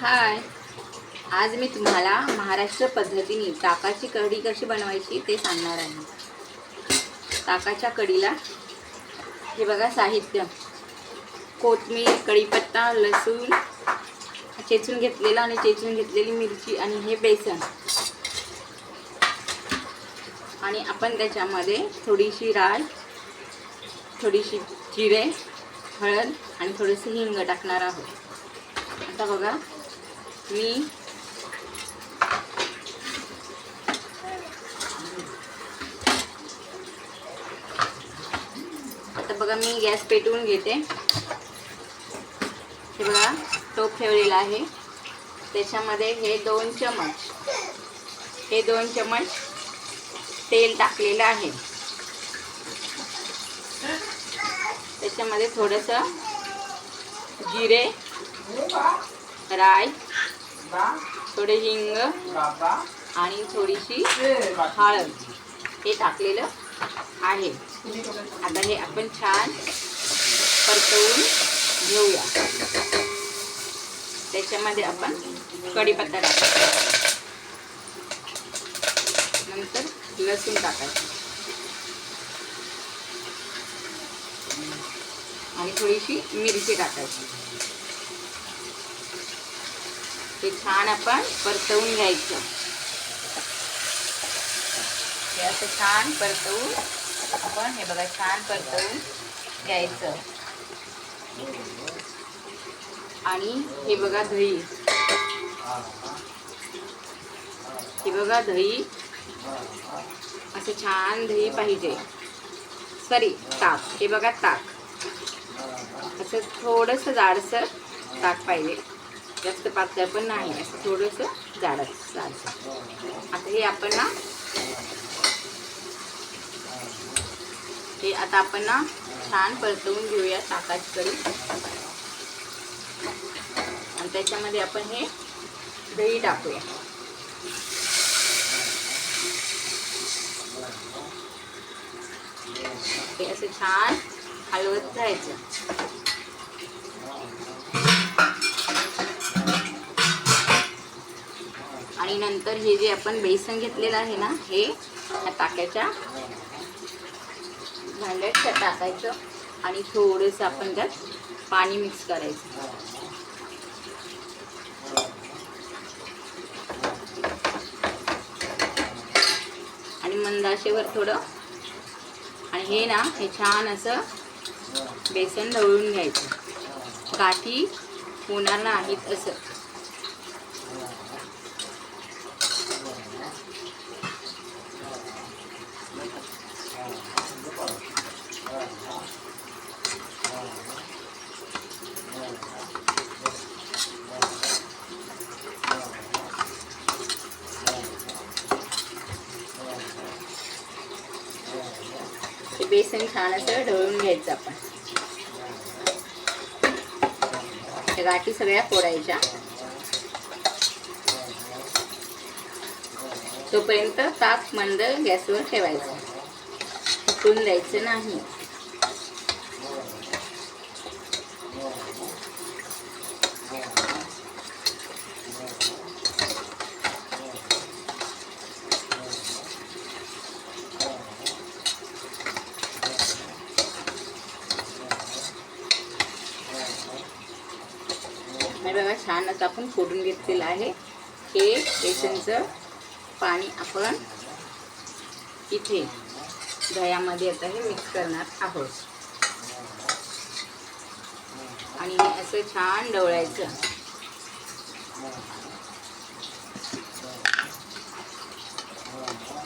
हाय. आज मी तुम्हाला महाराष्ट्र पद्धतीने ताकाची कढी कशी बनवायची ते सांगणार आहे. ताकाच्या कढीला हे बघा साहित्य. कोथमीर कढीपत्ता लसूण चेचून घेतलेला आणि चेचून घेतलेली मिरची आणि हे बेसन. आणि आपण त्याच्यामध्ये थोडीशी राळ थोडीशी जिरे हळद आणि थोडंसं हिंग टाकणार आहोत. आता बघा मी आता बघा मी गॅस पेटवून घेते. हे बघा टोप ठेवलेला आहे. त्याच्यामध्ये हे दोन चमच हे दोन चमच तेल टाकलेलं आहे. त्याच्यामध्ये थोडंसं जिरे राय थोडे हिंग आणि थोडीशी हळद हे टाकलेलं आहे. आता हे आपण छान परतवून घेऊया. त्याच्यामध्ये आपण कढीपत्ता टाकायचा. नंतर लसूण टाकायचं. आणि थोडीशी मिरची टाकायची. हे छान आपण परतवून घ्यायचं. हे असं छान परतवून आपण हे बघा छान परतवून घ्यायचं. आणि हे बघा दही. हे बघा दही. असं छान दही पाहिजे. सॉरी ताक. हे बघा ताक. असं थोडंसं जाडसर ताक पाहिजे. जास्त पातळ पण नाही असं थोडंसं जाड जाडसर आता हे आपण ना हे आता आपण ना छान परतवून घेऊया ताकाची करून आणि त्याच्यामध्ये आपण हे दही टाकूया. हे असं छान हलवत जायचं नंतर हे जे आपण बेसन घेतलेलं आहे ना हे ह्या टाकायच्या भांड्यात त्यात टाकायचं आणि थोडंसं आपण त्यात पाणी मिक्स करायचं. आणि मंदाशेवर थोडं. आणि हे ना हे छान असं बेसन ढवळून घ्यायचं. गाठी होणार नाहीत असं. बेसन छान असं ढवळून घ्यायचं आपण. गाठी सगळ्या फोडायच्या. तोपर्यंत ताक मंद गॅसवर ठेवायचं. उकळून द्यायचं नाही. छानच आपण फोडून घेतलेलं आहे. हे बेसनचं पाणी आपण इथे दह्यामध्ये आता हे मिक्स करणार आहोत. आणि हे असं छान डवळायचं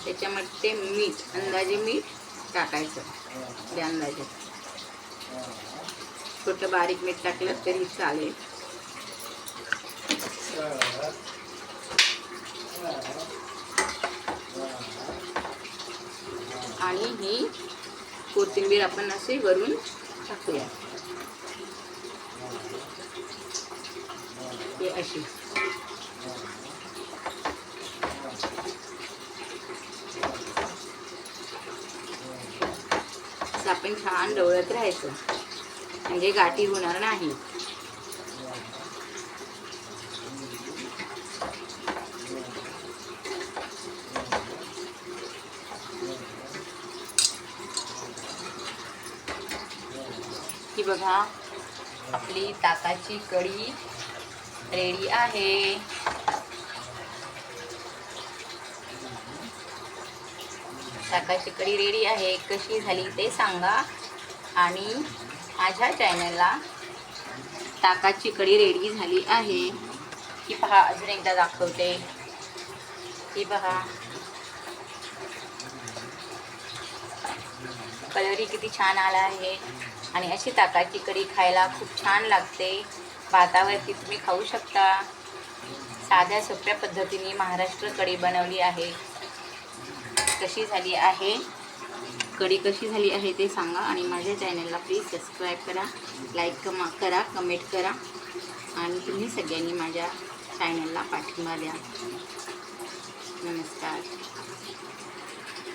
त्याच्यामध्ये मीठ अंदाजे मीठ टाकायचं. ते अंदाजे. छोटं बारीक मीठ टाकलं तरी चालेल. आणि ही कोथिंबीर आपण असे वरून टाकूया. हे अशी. आपण छान डवळत राहायचं. म्हणजे गाठी होणार नाही. बघा आपली ताकाची कढी रेडी आहे. ताकाची कढी रेडी आहे. कशी झाली ते सांगा. आणि माझ्या चॅनलला ताकाची कढी रेडी झाली आहे. ही पहा अजून एकदा दाखवते. ही पहा. कलरही किती छान आला आहे. आणि अशी ताकाची कढी खायला खूप छान लागते. भातावरती तुम्ही खाऊ शकता. साध्या सोप्या पद्धतीने महाराष्ट्र कढी बनवली आहे. कशी झाली आहे? कढी कशी झाली आहे ते सांगा आणि माझ्या चॅनलला प्लीज सबस्क्राईब करा लाईक कमा करा कमेंट करा. आणि तुम्ही सगळ्यांनी माझ्या चॅनलला पाठिंबा द्या. नमस्कार.